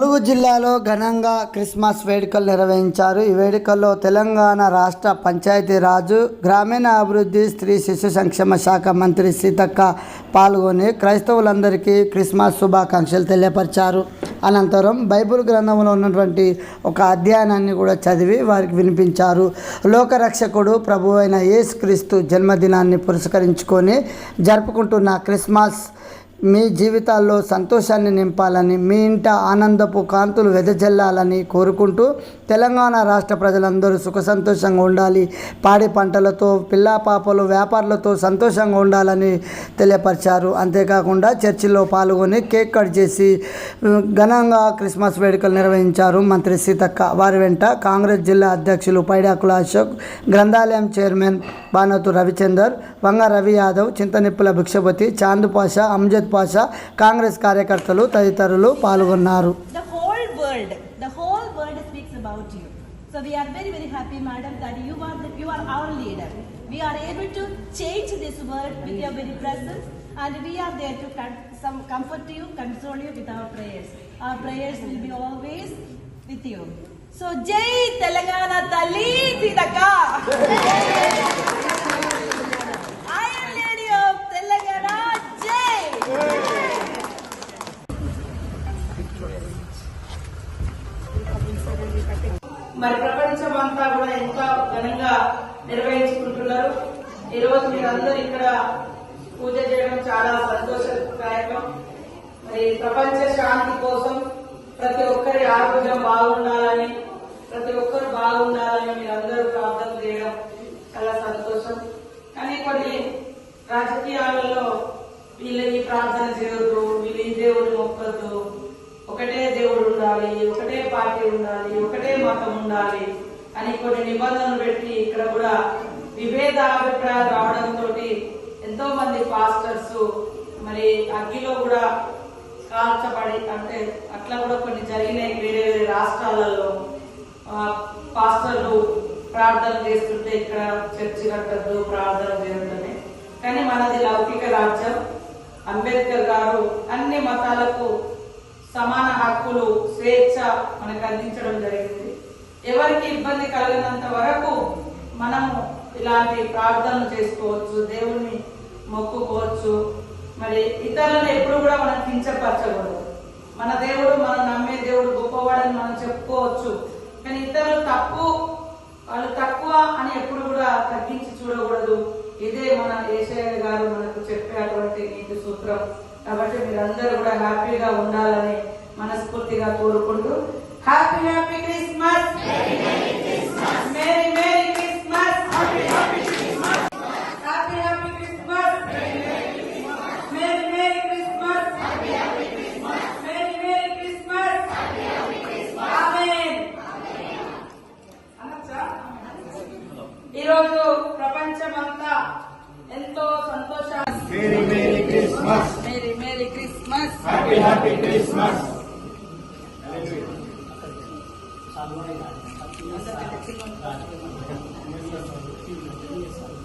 ములుగు జిల్లాలో ఘనంగా క్రిస్మస్ వేడుకలు నిర్వహించారు. ఈ వేడుకల్లో తెలంగాణ రాష్ట్ర పంచాయతీరాజు గ్రామీణాభివృద్ధి స్త్రీ శిశు సంక్షేమ శాఖ మంత్రి సీతక్క పాల్గొని క్రైస్తవులందరికీ క్రిస్మస్ శుభాకాంక్షలు తెలియపరిచారు. అనంతరం బైబిల్ గ్రంథంలో ఉన్నటువంటి ఒక అధ్యయనాన్ని కూడా చదివి వారికి వినిపించారు. లోకరక్షకుడు ప్రభు అయిన యేసుక్రీస్తు జన్మదినాన్ని పురస్కరించుకొని జరుపుకుంటున్న క్రిస్మస్ మీ జీవితాల్లో సంతోషాన్ని నింపాలని మీ ఇంట ఆనందపు కాంతులు వెదజల్లాలని కోరుకుంటూ తెలంగాణ రాష్ట్ర ప్రజలందరూ సుఖ సంతోషంగా ఉండాలి. పాడి పంటలతో పిల్లా పాపలు వ్యాపారులతో సంతోషంగా ఉండాలని తెలియపరిచారు. అంతేకాకుండా చర్చిలో పాల్గొని కేక్ కట్ చేసి ఘనంగా క్రిస్మస్ వేడుకలు నిర్వహించారు మంత్రి సీతక్క. వారి వెంట కాంగ్రెస్ జిల్లా అధ్యక్షులు పైడాకుల అశోక్ గ్రంథాలయం చైర్మన్ బానతు రవిచందర్ వంగ రవి యాదవ్ చింతనిప్పుల భిక్షపతి చాందుపాష పాషా అమ్జద్ పాషా కాంగ్రెస్ కార్యకర్తలు తదితరులు పాల్గొన్నారు. So we are very, very happy, madam, that you are the, you are our leader. We are able to change this world with your very presence, and we are there to com- some comfort you, console you with our prayers. Our prayers will be always with you. So Jai Telangana Tali Tidaka. మరి ప్రపంచం అంతా కూడా ఎంతో ఘనంగా నిర్వహించుకుంటున్నారు. ఈరోజు మీరందరూ ఇక్కడ పూజ చేయడం చాలా సంతోషదాయకం. మరి ప్రపంచ శాంతి కోసం ప్రతి ఒక్కరి ఆరోగ్యం బాగుండాలని ప్రతి ఒక్కరు బాగుండాలని మీరందరూ ప్రార్థన చేయడం చాలా సంతోషం. కానీ కొన్ని రాజకీయాలలో వీళ్ళని ఈ ప్రార్థన చేయొద్దు వీళ్ళు ఈ దేవుడు మొక్కద్దు ఒకటే దేవుడు ఉండాలి ఒకటే పార్టీ ఉండాలి ఒకటే మతం ఉండాలి అని కొన్ని నిబంధనలు పెట్టి ఇక్కడ కూడా విభేద అభిప్రాయాలు రావడంతో ఎంతో మంది పాస్టర్స్ మరి అగ్గిలో కూడా కాల్చబడి అంటే అట్లా కూడా కొన్ని జరిగినాయి వేరే వేరే రాష్ట్రాలలో. పాస్టర్లు ప్రార్థన చేస్తుంటే ఇక్కడ చర్చి కట్టద్దు ప్రార్థన చేయడమే కానీ మనది లౌకిక రాజ్యం. అంబేద్కర్ గారు అన్ని మతాలకు సమాన హక్కులు స్వేచ్ఛ మనకు అందించడం జరిగింది. ఎవరికి ఇబ్బంది కలిగినంత వరకు మనము ఇలాంటి ప్రార్థనలు చేసుకోవచ్చు దేవుణ్ణి మొక్కుకోవచ్చు. మరి ఇతరులను ఎప్పుడు కూడా మనం కించపరచకూడదు. మన దేవుడు మనం నమ్మే దేవుడు గొప్పవాడని మనం చెప్పుకోవచ్చు. కానీ ఇతరులు తప్పు వాళ్ళు తక్కువ అని ఎప్పుడు కూడా తగ్గించి చూడకూడదు. ఇదే మన ఏషయ్య గారు మనకు చెప్పేటువంటి నీతి సూత్రం. కాబట్టి మీరందరూ కూడా హ్యాపీగా ఉండాలని మనస్ఫూర్తిగా కోరుకుంటూ happy happy Christmas! Merry merry Christmas! Happy happy Christmas! Merry merry Christmas! Merry merry Christmas! Amen! అనొచ్చా? ఈరోజు ప్రపంచమంతా ఎంతో సంతోషాన్ని merry merry Christmas! Happy Happy Christmas. Road